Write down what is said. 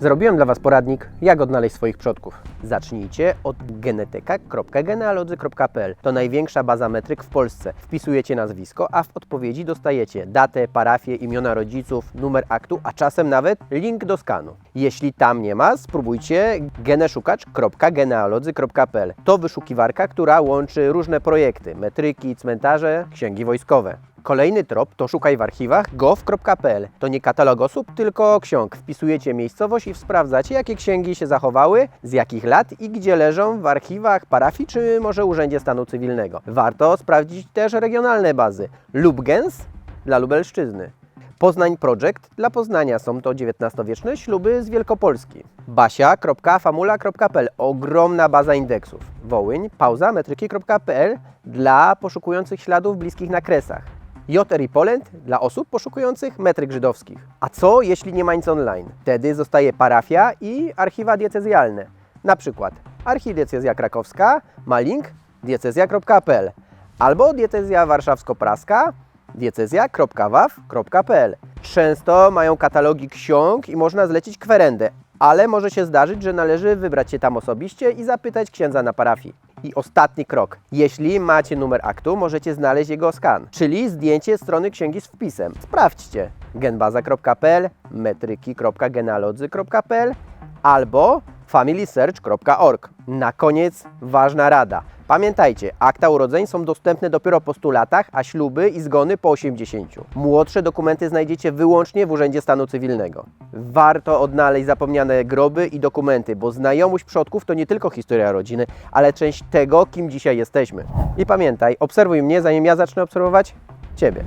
Zrobiłem dla Was poradnik, jak odnaleźć swoich przodków. Zacznijcie od genetyka.genealodzy.pl. To największa baza metryk w Polsce. Wpisujecie nazwisko, a w odpowiedzi dostajecie datę, parafię, imiona rodziców, numer aktu, a czasem nawet link do skanu. Jeśli tam nie ma, spróbujcie geneszukacz.genealodzy.pl. To wyszukiwarka, która łączy różne projekty, metryki, cmentarze, księgi wojskowe. Kolejny trop to szukaj w archiwach gov.pl. To nie katalog osób, tylko ksiąg. Wpisujecie miejscowość i sprawdzacie, jakie księgi się zachowały, z jakich lat i gdzie leżą w archiwach parafii czy może Urzędzie Stanu Cywilnego. Warto sprawdzić też regionalne bazy. Lubgens dla Lubelszczyzny. Poznań Project dla Poznania są to XIX-wieczne śluby z Wielkopolski. Basia.famula.pl ogromna baza indeksów. Wołyń pauza metryki.pl dla poszukujących śladów bliskich na kresach. JRI Poland dla osób poszukujących metryk żydowskich. A co jeśli nie ma nic online? Wtedy zostaje parafia i archiwa diecezjalne. Na przykład Archidiecezja Krakowska ma link diecezja.pl albo diecezja warszawsko-praska diecezja.waw.pl. Często mają katalogi ksiąg i można zlecić kwerendę, ale może się zdarzyć, że należy wybrać się tam osobiście i zapytać księdza na parafii. I ostatni krok. Jeśli macie numer aktu, możecie znaleźć jego skan, czyli zdjęcie strony księgi z wpisem. Sprawdźcie genbaza.pl, metryki.genealodzy.pl albo familysearch.org. Na koniec ważna rada. Pamiętajcie, akta urodzeń są dostępne dopiero po 100 latach, a śluby i zgony po 80. Młodsze dokumenty znajdziecie wyłącznie w Urzędzie Stanu Cywilnego. Warto odnaleźć zapomniane groby i dokumenty, bo znajomość przodków to nie tylko historia rodziny, ale część tego, kim dzisiaj jesteśmy. I pamiętaj, obserwuj mnie, zanim ja zacznę obserwować Ciebie.